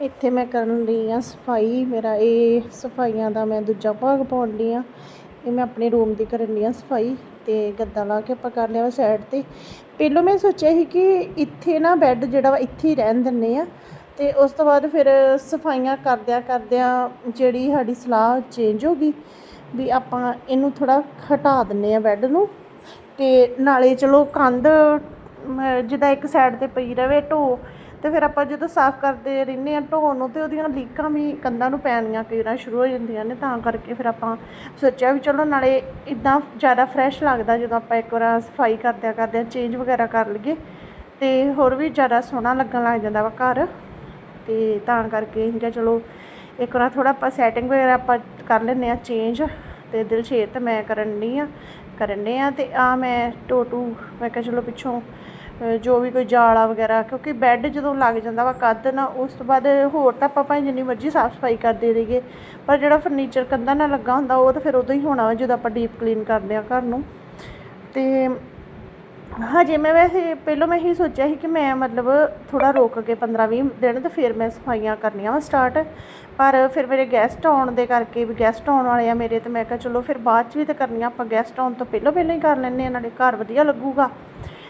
ਇੱਥੇ ਮੈਂ ਕਰਨ ਲਈ ਆ ਸਫ਼ਾਈ ਮੇਰਾ ਇਹ ਸਫਾਈਆਂ ਦਾ ਮੈਂ ਦੂਜਾ ਭਾਗ ਪਾਉਣ ਲਈ ਆ। ਇਹ ਮੈਂ ਆਪਣੇ ਰੂਮ ਦੀ ਕਰਨ ਲਈ ਆ ਸਫ਼ਾਈ ਤੇ ਗੱਦਾ ਲਾ ਕੇ ਆਪਾਂ ਕਰ ਲਿਆ ਵਾ ਸਾਈਡ ਤੇ। ਪਹਿਲੋਂ ਮੈਂ ਸੋਚਿਆ ਸੀ ਕਿ ਇੱਥੇ ਨਾ ਬੈੱਡ ਜਿਹੜਾ ਵਾ ਇੱਥੇ ਹੀ ਰਹਿਣ ਦਿੰਨੇ ਆ ਤੇ ਉਸ ਤੋਂ ਬਾਅਦ ਫਿਰ ਸਫਾਈਆਂ ਕਰਦਿਆਂ ਕਰਦਿਆਂ ਜਿਹੜੀ ਸਾਡੀ ਸਲਾਹ ਚੇਂਜ ਹੋ ਗਈ ਵੀ ਆਪਾਂ ਇਹਨੂੰ ਥੋੜਾ ਹਟਾ ਦਿੰਨੇ ਆ ਬੈੱਡ ਨੂੰ ਤੇ ਨਾਲੇ ਚਲੋ ਕੰਧ ਮ, ਜਿੱਦਾਂ ਇੱਕ ਸਾਈਡ ਤੇ ਪਈ ਰਵੇ ਢੋ ਅਤੇ ਫਿਰ ਆਪਾਂ ਜਦੋਂ ਸਾਫ਼ ਕਰਦੇ ਰਹਿੰਦੇ ਹਾਂ ਢੋ ਨੂੰ ਤੇ ਉਹਦੀਆਂ ਲੀਕਾਂ ਵੀ ਕੰਧਾਂ ਨੂੰ ਪੈਣੀਆਂ ਕਈ ਵਾਰ ਸ਼ੁਰੂ ਹੋ ਜਾਂਦੀਆਂ ਨੇ, ਤਾਂ ਕਰਕੇ ਫਿਰ ਆਪਾਂ ਸੋਚਿਆ ਵੀ ਚਲੋ ਨਾਲੇ ਇੱਦਾਂ ਜ਼ਿਆਦਾ ਫਰੈਸ਼ ਲੱਗਦਾ ਜਦੋਂ ਆਪਾਂ ਇੱਕ ਵਾਰ ਸਫ਼ਾਈ ਕਰਦਿਆਂ ਕਰਦਿਆਂ ਚੇਂਜ ਵਗੈਰਾ ਕਰ ਲਈਏ ਅਤੇ ਹੋਰ ਵੀ ਜ਼ਿਆਦਾ ਸੋਹਣਾ ਲੱਗਣ ਲੱਗ ਜਾਂਦਾ ਵਾ ਘਰ ਅਤੇ ਤਾਂ ਕਰਕੇ ਅਸੀਂ ਕਿਹਾ ਚਲੋ ਇੱਕ ਵਾਰ ਥੋੜ੍ਹਾ ਆਪਾਂ ਸੈਟਿੰਗ ਵਗੈਰਾ ਆਪਾਂ ਕਰ ਲੈਂਦੇ ਆ ਚੇਂਜ ਤੇ ਦਿਲਸ਼ੇਰ ਤੇ ਮੈਂ ਕਰਨ ਡਈ ਆ ਕਰਨੇ ਆ ਅਤੇ ਆ ਮੈਂ ਟੋਟੂ ਮੈਂ ਕਿਹਾ ਚਲੋ ਪਿੱਛੋਂ ਜੋ ਵੀ ਕੋਈ ਜਾਲਾ ਵਗੈਰਾ, ਕਿਉਂਕਿ ਬੈੱਡ ਜਦੋਂ ਲੱਗ ਜਾਂਦਾ ਵਾ ਕੱਦ ਨਾ, ਉਸ ਤੋਂ ਬਾਅਦ ਹੋਰ ਤਾਂ ਆਪਾਂ ਭਾਵੇਂ ਜਿੰਨੀ ਮਰਜ਼ੀ ਸਾਫ਼ ਸਫ਼ਾਈ ਕਰਦੇ ਰਹੀਏ ਪਰ ਜਿਹੜਾ ਫਰਨੀਚਰ ਕੰਧਾਂ ਨਾਲ ਲੱਗਾ ਹੁੰਦਾ, ਉਹ ਤਾਂ ਫਿਰ ਉਦੋਂ ਹੀ ਹੋਣਾ ਵਾ ਜਦੋਂ ਆਪਾਂ ਡੀਪ ਕਲੀਨ ਕਰਦੇ ਆ ਘਰ ਨੂੰ। ਅਤੇ ਹਜੇ ਮੈਂ ਵੈਸੇ ਪਹਿਲਾਂ ਮੈਂ ਹੀ ਸੋਚਿਆ ਸੀ ਕਿ ਮੈਂ ਮਤਲਬ ਥੋੜਾ ਰੋਕ ਕੇ 15-20 ਦਿਨ ਤੇ ਫਿਰ ਮੈਂ ਸਫਾਈਆਂ ਕਰਨੀਆਂ ਵਾ ਸਟਾਰਟ ਪਰ ਫਿਰ ਮੇਰੇ ਗੈਸਟ ਆਉਣ ਦੇ ਕਰਕੇ ਵੀ ਗੈਸਟ ਆਉਣ ਵਾਲੇ ਆ ਮੇਰੇ, ਤੇ ਮੈਂ ਕਿਹਾ ਚਲੋ ਫਿਰ ਬਾਅਦ ਚ ਵੀ ਤਾਂ ਕਰਨੀਆਂ, ਆਪਾਂ ਗੈਸਟ ਆਉਣ ਤੋਂ ਪਹਿਲਾਂ ਪਹਿਲਾਂ ਹੀ ਕਰ ਲੈਂਦੇ ਆ ਨਾਲੇ ਘਰ ਵਧੀਆ ਲੱਗੂਗਾ।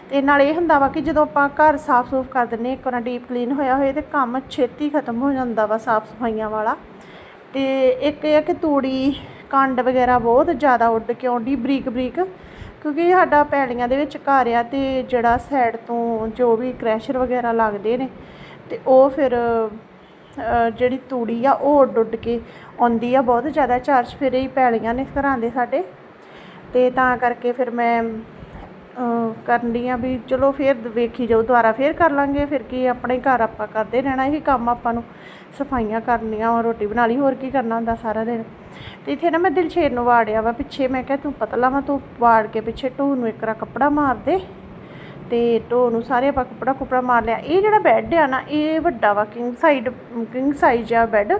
ਤੇ ਨਾਲ ਇਹ ਹੁੰਦਾ ਵਾ ਕਿ ਜਦੋਂ ਆਪਾਂ ਘਰ ਸਾਫ਼ ਸੂਫ ਕਰ ਦਿੰਨੇ ਇੱਕ ਵਾਰ ਡੀਪ ਕਲੀਨ ਹੋਇਆ ਹੋਏ ਤੇ ਕੰਮ ਛੇਤੀ ਖਤਮ ਹੋ ਜਾਂਦਾ ਵਾ ਸਾਫ਼ ਸਫਾਈਆਂ ਵਾਲਾ। ਤੇ ਇੱਕ ਇਹ ਆ ਕਿ ਤੂੜੀ, ਕੰਡ ਵਗੈਰਾ ਬਹੁਤ ਜ਼ਿਆਦਾ ਉੱਡ ਕੇ ਆਉਂਦੀ ਬਰੀਕ ਬਰੀਕ ਕਿਉਂਕਿ ਸਾਡਾ ਪੈਲੀਆਂ ਦੇ ਵਿੱਚ ਘਰ ਆ ਤੇ ਜਿਹੜਾ ਸਾਈਡ ਤੋਂ ਜੋ ਵੀ ਕ੍ਰੈਸ਼ਰ ਵਗੈਰਾ ਲੱਗਦੇ ਨੇ, ਤੇ ਉਹ ਫਿਰ ਜਿਹੜੀ ਤੂੜੀ ਆ ਉਹ ਉੱਡ ਉੱਡ ਕੇ ਆਉਂਦੀ ਆ, ਬਹੁਤ ਜ਼ਿਆਦਾ ਚਾਰ ਚਫੇਰੇ ਹੀ ਪੈਲੀਆਂ ਨੇ ਘਰਾਂ ਦੇ ਸਾਡੇ। ਤੇ ਤਾਂ ਕਰਕੇ ਫਿਰ ਮੈਂ ਕਰਨ ਦੀ ਆ ਵੀ ਚਲੋ ਫਿਰ ਵੇਖੀ ਜਾਓ ਦੁਬਾਰਾ ਫਿਰ ਕਰ ਲਾਂਗੇ, ਫਿਰ ਕੀ ਆਪਣੇ ਘਰ ਆਪਾਂ ਕਰਦੇ ਰਹਿਣਾ, ਇਹੀ ਕੰਮ ਆਪਾਂ ਨੂੰ ਸਫਾਈਆਂ ਕਰਨੀਆਂ ਔਰ ਰੋਟੀ ਬਣਾ ਲਈ, ਹੋਰ ਕੀ ਕਰਨਾ ਹੁੰਦਾ ਸਾਰਾ ਦਿਨ। ਤੇ ਇੱਥੇ ਨਾ ਮੈਂ ਦਿਲਸ਼ੇਰ ਨੂੰ ਵਾੜਿਆ ਵਾ ਪਿੱਛੇ, ਮੈਂ ਕਿਹਾ ਤੂੰ ਪਤਲਾ ਵਾ, ਤੂੰ ਵਾੜ ਕੇ ਪਿੱਛੇ ਢੂ ਨੂੰ ਇੱਕ ਕੱਪੜਾ ਮਾਰ ਦੇ। ਤੇ ਢੋ ਨੂੰ ਸਾਰੇ ਆਪਾਂ ਕੱਪੜਾ ਕੁਪੜਾ ਮਾਰ ਲਿਆ। ਇਹ ਜਿਹੜਾ ਬੈੱਡ ਆ ਨਾ, ਇਹ ਵੱਡਾ ਵਾ, ਕਿੰਗ ਸਾਈਡ, ਕਿੰਗ ਸਾਈਜ਼ ਆ ਬੈੱਡ।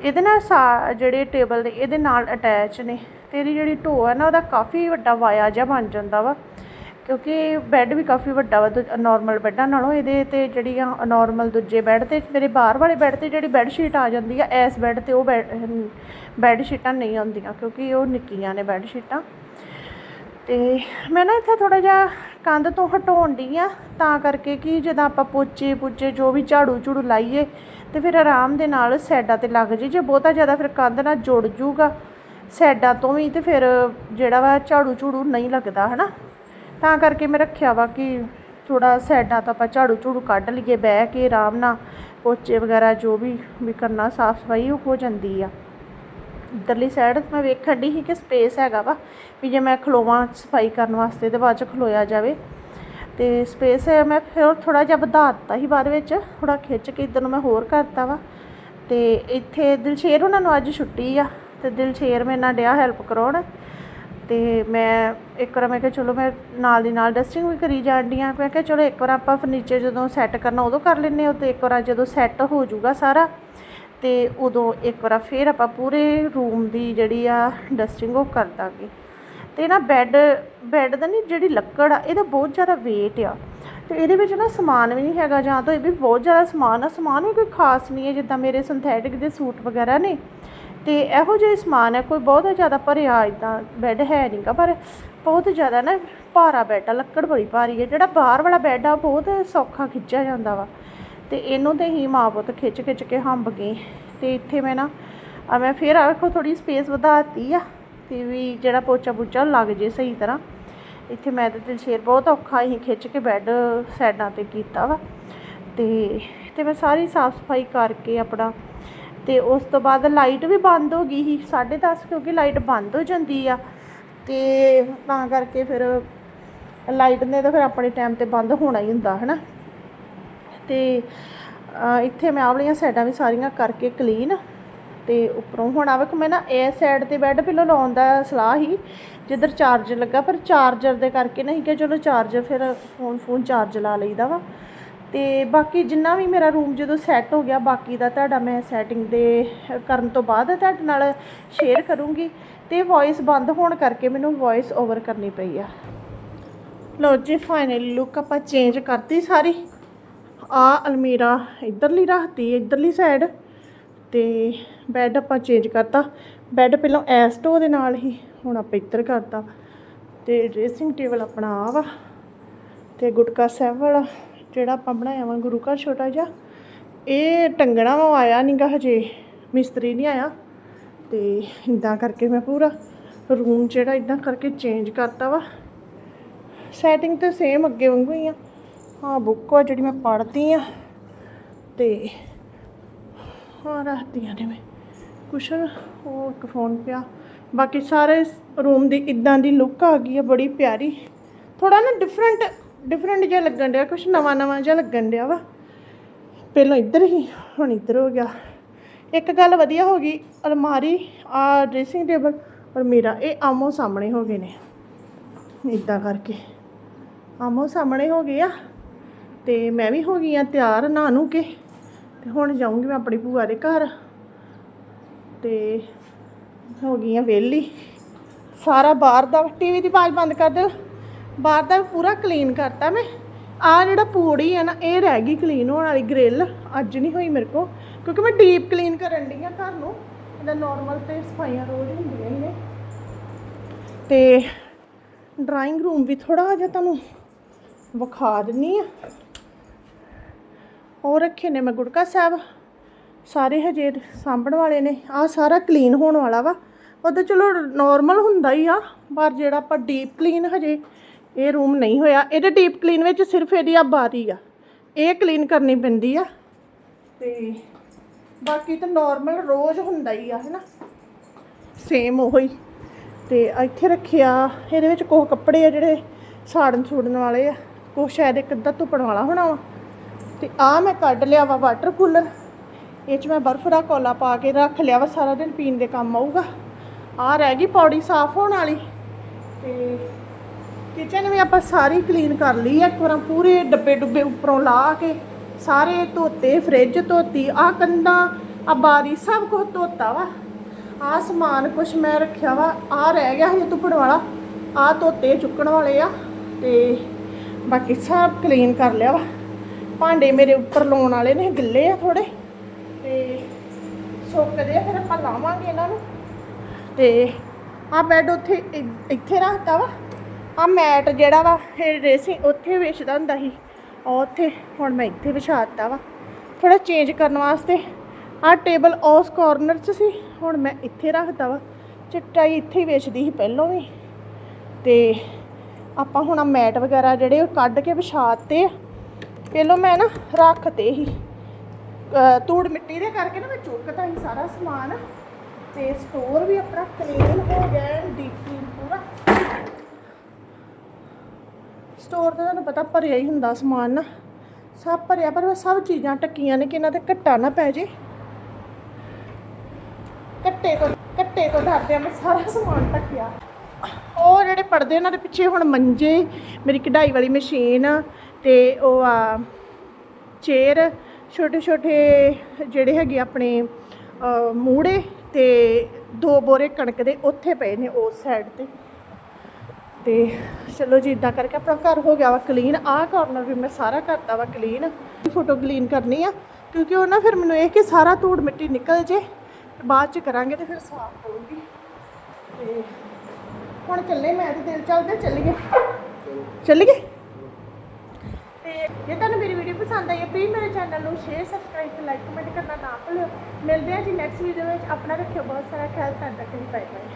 ਇਹਦੇ ਨਾਲ ਸਾ, ਜਿਹੜੇ ਟੇਬਲ ਦੇ ਇਹਦੇ ਨਾਲ ਅਟੈਚ ਨੇ। ਤੇ ਇਹਦੀ ਜਿਹੜੀ ਢੋ ਆ ਨਾ, ਉਹਦਾ ਕਾਫੀ ਵੱਡਾ ਵਾਇਆ ਜਿਹਾ ਬਣ ਜਾਂਦਾ ਵਾ। ਕਿਉਂਕਿ ਬੈੱਡ ਵੀ ਕਾਫੀ ਵੱਡਾ ਵਾ ਨਾਰਮਲ ਬੈੱਡਾਂ ਨਾਲੋਂ ਇਹਦੇ ਤੇ ਜਿਹੜੀਆਂ ਨੋਰਮਲ ਦੂਜੇ ਬੈੱਡ ਤੇ, ਮੇਰੇ ਬਾਹਰ ਵਾਲੇ ਬੈੱਡ ਤੇ ਜਿਹੜੀ ਬੈੱਡ ਸ਼ੀਟ ਆ ਜਾਂਦੀ ਆ, ਇਸ ਬੈੱਡ ਤੇ ਉਹ ਬੈੱਡ ਸ਼ੀਟਾਂ ਨਹੀਂ ਆਉਂਦੀਆਂ, ਕਿਉਂਕਿ ਉਹ ਨਿੱਕੀਆਂ ਨੇ ਬੈੱਡ ਸ਼ੀਟਾਂ ਤੇ ਮੈਂ ਨਾ ਇੱਥੇ ਥੋੜ੍ਹਾ ਜਿਹਾ ਕੰਧ ਤੋਂ ਹਟਾਉਣ ਦੀ ਆ, ਤਾਂ ਕਰਕੇ ਕਿ ਜਦੋਂ ਆਪਾਂ ਪੋਚੇ ਪੁੱਚੇ ਜੋ ਵੀ ਝਾੜੂ ਝੂੜੂ ਲਾਈਏ, ਤੇ ਫਿਰ ਆਰਾਮ ਦੇ ਨਾਲ ਸਾਈਡਾਂ ਤੇ ਲੱਗ ਜੇ ਜੇ ਬਹੁਤਾ ਜ਼ਿਆਦਾ ਫਿਰ ਕੰਧ ਨਾਲ ਜੁੜ ਜੂਗਾ ਸਾਈਡਾਂ ਤੋਂ ਵੀ ਤੇ ਫਿਰ ਜਿਹੜਾ ਵਾ ਝਾੜੂ ਝੂੜੂ ਨਹੀਂ ਲੱਗਦਾ ਹੈ ਨਾ ਤਾਂ ਕਰਕੇ ਮੈਂ ਰੱਖਿਆ ਵਾ ਕਿ ਥੋੜ੍ਹਾ ਸਾਈਡਾਂ ਤੋਂ ਆਪਾਂ ਝਾੜੂ ਝੂੜੂ ਕੱਢ ਲਈਏ, ਬਹਿ ਕੇ ਆਰਾਮ ਨਾਲ ਪੋਚੇ ਵਗੈਰਾ ਜੋ ਵੀ ਵੀ ਕਰਨਾ ਸਾਫ਼ ਸਫ਼ਾਈ ਉਹ ਹੋ ਜਾਂਦੀ ਆ। ਇੱਧਰਲੀ ਸਾਈਡ ਮੈਂ ਵੇਖਣ ਦੀ ਸੀ ਕਿ ਸਪੇਸ ਹੈਗਾ ਵਾ, ਵੀ ਜੇ ਮੈਂ ਖਲੋਵਾਂ ਸਫ਼ਾਈ ਕਰਨ ਵਾਸਤੇ ਤੇ ਬਾਅਦ ਚ ਖਲੋਇਆ ਜਾਵੇ। ਤੇ ਸਪੇਸ ਮੈਂ ਫਿਰ ਥੋੜਾ ਜਿਹਾ ਵਧਾ ਦਿੱਤਾ ਸੀ ਬਾਅਦ ਵਿੱਚ ਥੋੜਾ ਖਿੱਚ ਕੇ ਇੱਧਰ ਨੂੰ ਮੈਂ ਹੋਰ ਕਰਤਾ ਵਾ। ਤੇ ਇੱਥੇ ਦਿਲਸ਼ੇਰ ਉਹਨਾਂ ਨੂੰ ਅੱਜ ਛੁੱਟੀ ਆ, ਤੇ ਦਿਲਸ਼ੇਰ ਮੇਰੇ ਨਾਲ ਡਿਆ ਹੈਲਪ ਕਰਾਉਣ। ਅਤੇ ਮੈਂ ਇੱਕ ਵਾਰ ਮੈਂ ਕਿਹਾ, ਚਲੋ ਮੈਂ ਨਾਲ ਦੀ ਨਾਲ ਡਸਟਿੰਗ ਵੀ ਕਰੀ ਜਾਣ ਜਾਂਦੀ ਹਾਂ। ਮੈਂ ਕਿਹਾ, ਚਲੋ ਇੱਕ ਵਾਰ ਆਪਾਂ ਫਰਨੀਚਰ ਜਦੋਂ ਸੈੱਟ ਕਰਨਾ ਉਦੋਂ ਕਰ ਲੈਂਦੇ ਹਾਂ ਅਤੇ ਇੱਕ ਵਾਰ ਜਦੋਂ ਸੈੱਟ ਹੋ ਜਾਊਗਾ ਸਾਰਾ। ਅਤੇ ਉਦੋਂ ਇੱਕ ਵਾਰ ਫਿਰ ਆਪਾਂ ਪੂਰੇ ਰੂਮ ਦੀ ਜਿਹੜੀ ਆ ਡਸਟਿੰਗ ਉਹ ਕਰ ਦਾਂਗੇ। ਅਤੇ ਨਾ ਬੈੱਡ ਬੈੱਡ ਦਾ ਨਹੀਂ ਜਿਹੜੀ ਲੱਕੜ ਆ, ਇਹਦਾ ਬਹੁਤ ਜ਼ਿਆਦਾ ਵੇਟ ਆ। ਅਤੇ ਇਹਦੇ ਵਿੱਚ ਨਾ ਸਮਾਨ ਵੀ ਨਹੀਂ ਹੈਗਾ, ਜਾਂ ਤਾਂ ਇਹ ਵੀ ਬਹੁਤ ਜ਼ਿਆਦਾ ਸਮਾਨ ਆ। ਸਮਾਨ ਵੀ ਕੋਈ ਖਾਸ ਨਹੀਂ ਹੈ, ਜਿੱਦਾਂ ਮੇਰੇ ਸਿੰਥੈਟਿਕ ਦੇ ਸੂਟ ਵਗੈਰਾ ਨੇ। ਤੇ ਇਹੋ ਜਿਹੇ ਸਮਾਨ ਹੈ, ਕੋਈ ਬਹੁਤ ਜ਼ਿਆਦਾ ਭਰਿਆ ਇਦਾਂ ਬੈੱਡ ਹੈ ਨਹੀਂਗਾ ਪਰ ਬਹੁਤ ਜ਼ਿਆਦਾ ਨਾ ਭਾਰਾ ਬੈੱਡ ਆ, ਲੱਕੜ ਬੜੀ ਭਾਰੀ ਹੈ, ਜਿਹੜਾ ਬਾਹਰ ਵਾਲਾ ਬੈੱਡ ਆ ਬਹੁਤ ਸੌਖਾ ਖਿੱਚਿਆ ਜਾਂਦਾ ਵਾ। ਤੇ ਇਹਨੂੰ ਤੇ ਹੀ ਮਾਂ ਪੁੱਤ ਖਿੱਚ ਖਿੱਚ ਕੇ ਹੰਬ ਗਏ। ਤੇ ਇੱਥੇ ਮੈਂ ਨਾ, ਆ ਮੈਂ ਫੇਰ ਆ ਵੇਖੋ ਥੋੜੀ ਸਪੇਸ ਵਧਾਤੀ ਆ, ਤੇ ਵੀ ਜਿਹੜਾ ਪੋਚਾ ਪੁੱਚਾ ਲੱਗ ਜੇ ਸਹੀ ਤਰ੍ਹਾਂ। ਇੱਥੇ ਮੈਂ ਤੇ ਦਿਲਸ਼ੇਰ ਬਹੁਤ ਔਖਾ ਹੀ ਖਿੱਚ ਕੇ ਬੈੱਡ ਸਾਈਡਾਂ ਤੇ ਕੀਤਾ ਵਾ। ਤੇ ਤੇ ਮੈਂ ਸਾਰੀ ਸਾਫ਼ ਸਫ਼ਾਈ ਕਰਕੇ ਆਪਣਾ ਤੇ ਉਸ ਤੋਂ ਬਾਅਦ ਲਾਈਟ ਵੀ ਬੰਦ ਹੋ ਗਈ ਸੀ 10:30 ਕਿਉਂਕਿ ਲਾਈਟ ਬੰਦ ਹੋ ਜਾਂਦੀ ਆ। ਤੇ ਤਾਂ ਕਰਕੇ ਫਿਰ ਲਾਈਟ ਨੇ ਤਾਂ ਫਿਰ ਆਪਣੇ ਟਾਈਮ ਤੇ ਬੰਦ ਹੋਣਾ ਹੀ ਹੁੰਦਾ ਹਨਾ। ਤੇ ਅ, ਇੱਥੇ ਮੈਂ ਆਹ ਵਾਲੀਆਂ ਸਾਈਡਾਂ ਵੀ ਸਾਰੀਆਂ ਕਰਕੇ ਕਲੀਨ ਤੇ ਉੱਪਰੋਂ ਹੁਣ ਆਵੇ ਵੇਖੋ ਮੈਂ ਨਾ ਇਸ ਸਾਈਡ ਤੇ ਬੈੱਡ ਪਿੱਲੋ ਲਾਉਣ ਦਾ ਸਲਾਹ ਹੀ ਜਿੱਧਰ ਚਾਰਜਰ ਲੱਗਾ ਪਰ ਚਾਰਜਰ ਦੇ ਕਰਕੇ ਨਹੀਂ ਕਿ ਚਲੋ ਚਾਰਜਰ ਫਿਰ ਫੋਨ ਫੋਨ ਚਾਰਜ ਲਾ ਲਈਦਾ ਵਾ। ਅਤੇ ਬਾਕੀ ਜਿੰਨਾ ਵੀ ਮੇਰਾ ਰੂਮ ਜਦੋਂ ਸੈੱਟ ਹੋ ਗਿਆ, ਬਾਕੀ ਦਾ ਤੁਹਾਡਾ ਮੈਂ ਸੈਟਿੰਗ ਦੇ ਕਰਨ ਤੋਂ ਬਾਅਦ ਤੁਹਾਡੇ ਨਾਲ ਸ਼ੇਅਰ ਕਰੂੰਗੀ ਅਤੇ ਵੌਇਸ ਬੰਦ ਹੋਣ ਕਰਕੇ ਮੈਨੂੰ ਵੌਇਸ ਓਵਰ ਕਰਨੀ ਪਈ ਆ। ਲਓ ਜੀ ਫਾਈਨਲੀ ਲੁੱਕ ਆਪਾਂ ਚੇਂਜ ਕਰਤੀ ਸਾਰੀ। ਆ ਅਲਮੀਰਾ ਇਧਰਲੀ ਰੱਖਤੀ, ਇਧਰਲੀ ਸਾਈਡ ਤੇ ਬੈੱਡ ਆਪਾਂ ਚੇਂਜ ਕਰਤਾ। ਬੈੱਡ ਪਹਿਲਾਂ ਐਸਟੋ ਦੇ ਨਾਲ ਹੀ ਹੁਣ ਆਪਾਂ ਇੱਧਰ ਕਰਤਾ। ਤੇ ਡਰੈਸਿੰਗ ਟੇਬਲ ਆਪਣਾ ਆ ਵਾ ਤੇ ਗੁਟਕਾ ਸਾਹਿਬ ਵਾਲਾ। ਜਿਹੜਾ ਆਪਾਂ ਬਣਾਇਆ ਵਾ ਗੁਰੂ ਘਰ ਛੋਟਾ ਜਿਹਾ, ਇਹ ਟੰਗਣਾ ਵਾ, ਉਹ ਆਇਆ ਨਹੀਂਗਾ ਹਜੇ, ਮਿਸਤਰੀ ਨਹੀਂ ਆਇਆ। ਤੇ ਇਦਾਂ ਕਰਕੇ ਮੈਂ ਪੂਰਾ ਰੂਮ ਜਿਹੜਾ ਇਦਾਂ ਕਰਕੇ ਚੇਂਜ ਕਰਤਾ ਵਾ। ਸੈਟਿੰਗ ਤੇ ਸੇਮ ਅੱਗੇ ਵਾਂਗੂ ਹੀ ਆ। ਹਾਂ ਬੁੱਕ ਆ ਜਿਹੜੀ ਮੈਂ ਪੜ੍ਹਦੀ ਆ। ਤੇ ਹਾਂ ਰੱਖਦੀਆਂ ਨੇ ਮੈਂ। ਕੁਸ਼ਨ ਉਹ ਇੱਕ ਫੋਨ ਪਿਆ। ਬਾਕੀ ਸਾਰੇ ਰੂਮ ਦੀ ਇਦਾਂ ਦੀ ਲੁੱਕ ਆ ਗਈ ਆ, ਬੜੀ ਪਿਆਰੀ। ਥੋੜਾ ਨਾ ਡਿਫਰੈਂਟ ਡਿਫਰੈਂਟ ਜਿਹਾ ਲੱਗਣ ਡਿਆ, ਕੁਛ ਨਵਾਂ ਨਵਾਂ ਜਿਹਾ ਲੱਗਣ ਡਿਆ ਵਾ। ਪਹਿਲਾਂ ਇੱਧਰ ਹੀ, ਹੁਣ ਇੱਧਰ ਹੋ ਗਿਆ। ਇੱਕ ਗੱਲ ਵਧੀਆ ਹੋ ਗਈ, ਅਲਮਾਰੀ, ਆ ਡਰੈਸਿੰਗ ਟੇਬਲ ਔਰ ਮੇਰਾ, ਇਹ ਆਮੋ ਸਾਹਮਣੇ ਹੋ ਗਏ ਨੇ। ਇਦਾਂ ਕਰਕੇ। ਆਮੋ ਸਾਹਮਣੇ ਹੋ ਗਏ ਆ, ਤੇ ਮੈਂ ਵੀ ਹੋ ਗਈ ਆ ਤਿਆਰ ਨਹਾ ਨੂੰ ਕੇ। ਤੇ ਹੁਣ ਜਾਊਂਗੀ ਮੈਂ ਆਪਣੀ ਭੂਆ ਦੇ ਘਰ। ਤੇ ਹੋ ਗਈ ਆ ਵਿਹਲੀ। ਸਾਰਾ ਬਾਹਰ ਦਾ, ਟੀਵੀ ਦੀ ਆਵਾਜ਼ ਬੰਦ ਕਰ ਦੇ ਬਾਹਰ ਦਾ ਪੂਰਾ ਕਲੀਨ ਕਰਤਾ ਮੈਂ। ਆ ਜਿਹੜਾ ਪੂੜੀ ਹੈ ਨਾ, ਇਹ ਰਹਿ ਗਈ ਕਲੀਨ ਹੋਣ ਵਾਲੀ ਗ੍ਰਿਲ ਅੱਜ ਨਹੀਂ ਹੋਈ ਮੇਰੇ ਕੋ ਕਿਉਂਕਿ ਮੈਂ ਡੀਪ ਕਲੀਨ ਕਰਨ ਡਈ ਆ ਘਰ ਨੂੰ। ਇਹਦਾ ਨਾਰਮਲ ਤੇ ਸਫਾਈਆਂ ਰੋਜ਼ ਹੁੰਦੀਆਂ ਹੀ ਨੇ। ਤੇ ਡਰਾਇੰਗ ਰੂਮ ਵੀ ਥੋੜਾ ਜਿਹਾ ਤੁਹਾਨੂੰ ਵਿਖਾ ਦਿੰਨੀ ਆ। ਉਹ ਰੱਖੇ ਨੇ ਮੈਂ ਗੁੜਕਾ ਸਾਹਿਬ। ਸਾਰੇ ਹਜੇ ਸਾਂਭਣ ਵਾਲੇ ਨੇ। ਆ ਸਾਰਾ ਕਲੀਨ ਹੋਣ ਵਾਲਾ ਵਾ। ਉਹ ਤਾਂ ਚਲੋ ਨਾਰਮਲ ਹੁੰਦਾ ਹੀ ਆ, ਪਰ ਜਿਹੜਾ ਆਪਾਂ ਡੀਪ ਕਲੀਨ ਹਜੇ ਇਹ ਰੂਮ ਨਹੀਂ ਹੋਇਆ। ਇਹਦੇ ਡੀਪ ਕਲੀਨ ਵਿੱਚ ਸਿਰਫ ਇਹਦੀ ਆ ਬਾਰੀ ਆ। ਇਹ ਕਲੀਨ ਕਰਨੀ ਪੈਂਦੀ ਆ। ਤੇ ਬਾਕੀ ਤਾਂ ਨਾਰਮਲ ਰੋਜ਼ ਹੁੰਦਾ ਹੀ ਆ ਹੈਨਾ? ਸੇਮ ਉਹੀ। ਤੇ ਇੱਥੇ ਰੱਖਿਆ ਇਹਦੇ ਵਿੱਚ ਕੋਹ ਕੱਪੜੇ ਆ ਜਿਹੜੇ ਸਾੜਨ ਸੂੜਨ ਵਾਲੇ ਆ। ਕੁਛ ਸ਼ਾਇਦ ਇੱਕ ਅੱਧਾ ਧੁੱਪਣ ਵਾਲਾ ਹੋਣਾ ਵਾ। ਤੇ ਆ ਮੈਂ ਕੱਢ ਲਿਆ ਵਾ ਵਾਟਰ ਕੂਲਰ ਇਹ ਚ ਮੈਂ ਬਰਫ਼ ਦਾ ਕੋਲਾ ਪਾ ਕੇ ਰੱਖ ਲਿਆ ਵਾ। ਸਾਰਾ ਦਿਨ ਪੀਣ ਦੇ ਕੰਮ ਆਊਗਾ। ਆ ਰਹਿ ਗਈ ਪੌੜੀ ਸਾਫ਼ ਹੋਣ ਵਾਲੀ। ਤੇ ਕਿਚਨ ਵੀ ਆਪਾਂ ਸਾਰੀ ਕਲੀਨ ਕਰ ਲਈ ਆ ਇੱਕ ਵਾਰ ਪੂਰੇ ਡੱਬੇ ਡੁੱਬੇ ਉੱਪਰੋਂ ਲਾ ਕੇ ਸਾਰੇ ਧੋਤੇ ਫ੍ਰਿਜ ਧੋਤੀ ਆ ਕੰਧਾਂ ਆ ਬਾਰੀ ਸਭ ਕੁਝ ਧੋਤਾ ਵਾ। ਆ ਸਮਾਨ ਕੁਛ ਮੈਂ ਰੱਖਿਆ ਵਾ। ਆ ਰਹਿ ਗਿਆ ਹਜੇ ਧੁੱਪਣ ਵਾਲਾ। ਆ ਧੋਤੇ, ਚੁੱਕਣ ਵਾਲੇ ਆ। ਤੇ ਬਾਕੀ ਸਭ ਕਲੀਨ ਕਰ ਲਿਆ ਵਾ। ਭਾਂਡੇ ਮੇਰੇ ਉੱਪਰ ਲਾਉਣ ਵਾਲੇ ਨੇ, ਗਿੱਲੇ ਆ ਥੋੜੇ ਤੇ ਸੁੱਕਦੇ ਆ, ਫਿਰ ਆਪਾਂ ਲਾਵਾਂਗੇ ਇਹਨਾਂ ਨੂੰ। ਤੇ ਆ ਬੈੱਡ ਉੱਥੇ ਇੱਥੇ ਰੱਖਤਾ ਵਾ। ਆ ਮੈਟ ਜਿਹੜਾ ਵਾ, ਇਹ ਰੇਸਿੰਗ ਉੱਥੇ ਵੇਚਦਾ ਹੁੰਦਾ ਸੀ, ਉਹ ਉੱਥੇ ਹੁਣ ਮੈਂ ਇੱਥੇ ਵਿਛਾ ਦਿੱਤਾ ਵਾ। ਥੋੜਾ ਚੇਂਜ ਕਰਨ ਵਾਸਤੇ ਆ ਟੇਬਲ ਉਸ ਕਾਰਨਰ 'ਚ ਸੀ, ਹੁਣ ਮੈਂ ਇੱਥੇ ਰੱਖਦਾ ਵਾ। ਚਟਾਈ ਇੱਥੇ ਹੀ ਵਿਛਦੀ ਸੀ ਪਹਿਲਾਂ ਵੀ। ਤੇ ਆਪਾਂ ਹੁਣ ਆ ਮੈਟ ਵਗੈਰਾ ਜਿਹੜੇ ਉਹ ਕੱਢ ਕੇ ਵਿਛਾ ਦਿੱਤੇ ਆ। ਪਹਿਲਾਂ ਮੈਂ ਨਾ ਰੱਖਤੇ ਹੀ ਧੂੜ ਮਿੱਟੀ ਦੇ ਕਰਕੇ ਨਾ ਮੈਂ ਚੁੱਕਤਾ ਸੀ ਸਾਰਾ ਸਮਾਨ। ਤੇ ਸਟੋਰ ਵੀ ਆਪਣਾ ਕਲੀਨ ਹੋ ਗਿਆ ਡੀਪ ਪੂਰਾ। ਸਟੋਰ ਤਾਂ ਤੁਹਾਨੂੰ ਪਤਾ ਭਰਿਆ ਹੀ ਹੁੰਦਾ ਸਮਾਨ ਨਾ। ਸਭ ਭਰਿਆ, ਪਰ ਮੈਂ ਸਭ ਚੀਜ਼ਾਂ ਟੱਕੀਆਂ ਨੇ ਕਿ ਇਹਨਾਂ ਤੇ ਘੱਟਾ ਨਾ ਪੈ ਜੇ। ਘੱਟੇ ਤੋਂ ਘੱਟੇ ਤੋਂ ਡਰਦੇ ਆ, ਮੈਂ ਸਾਰਾ ਸਮਾਨ ਟੱਕਿਆ। ਉਹ ਜਿਹੜੇ ਪਰਦੇ ਉਹਨਾਂ ਦੇ ਪਿੱਛੇ ਹੁਣ ਮੰਜੇ, ਮੇਰੀ ਕਢਾਈ ਵਾਲੀ ਮਸ਼ੀਨ ਤੇ ਉਹ ਆ ਚੇਅਰ ਛੋਟੇ ਛੋਟੇ ਜਿਹੜੇ ਹੈਗੇ ਆਪਣੇ ਮੂੜੇ ਤੇ ਦੋ ਬੋਰੇ ਕਣਕ ਦੇ ਉੱਥੇ ਪਏ ਨੇ ਉਸ ਸਾਈਡ ਤੇ। ਤੇ ਚਲੋ ਜੀ ਇਦਾਂ ਕਰਕੇ ਆਪਣਾ ਘਰ ਹੋ ਗਿਆ ਵਾ ਕਲੀਨ ਆਹ ਕਾਰਨਰ ਵੀ ਮੈਂ ਸਾਰਾ ਕਰਤਾ ਵਾ ਕਲੀਨ ਫੋਟੋ ਕਲੀਨ ਕਰਨੀ ਆ, ਕਿਉਂਕਿ ਉਹ ਨਾ ਫਿਰ ਮੈਨੂੰ ਇਹ ਕਿ ਸਾਰਾ ਧੂੜ ਮਿੱਟੀ ਨਿਕਲ ਜੇ, ਬਾਅਦ ਚ ਕਰਾਂਗੇ ਤੇ ਫਿਰ ਸਾਫ਼ ਹੋਊਗੀ। ਤੇ ਹੁਣ ਚੱਲੇ ਮੈਂ ਤੇ ਦਿਲ ਚੱਲਦੇ ਚੱਲੀਏ। ਚੱਲੀਏ? ਤੇ ਜੇ ਤੁਹਾਨੂੰ ਮੇਰੀ ਵੀਡੀਓ ਪਸੰਦ ਆਈ ਹੈ ਪਲੀਜ਼ ਮੇਰੇ ਚੈਨਲ ਨੂੰ ਸ਼ੇਅਰ ਸਬਸਕ੍ਰਾਈਬ ਤੇ ਲਾਈਕ ਕਮੈਂਟ ਕਰਨਾ ਨਾ ਭੁੱਲਿਓ ਮਿਲਦੇ ਹਾਂ ਜੀ ਨੈਕਸਟ ਵੀਡੀਓ ਵਿੱਚ। ਆਪਣਾ ਰੱਖਿਓ, ਬਹੁਤ ਸਾਰਾ ਖਿਆਲ, ਤਦ ਤੱਕ ਬਾਏ ਬਾਏ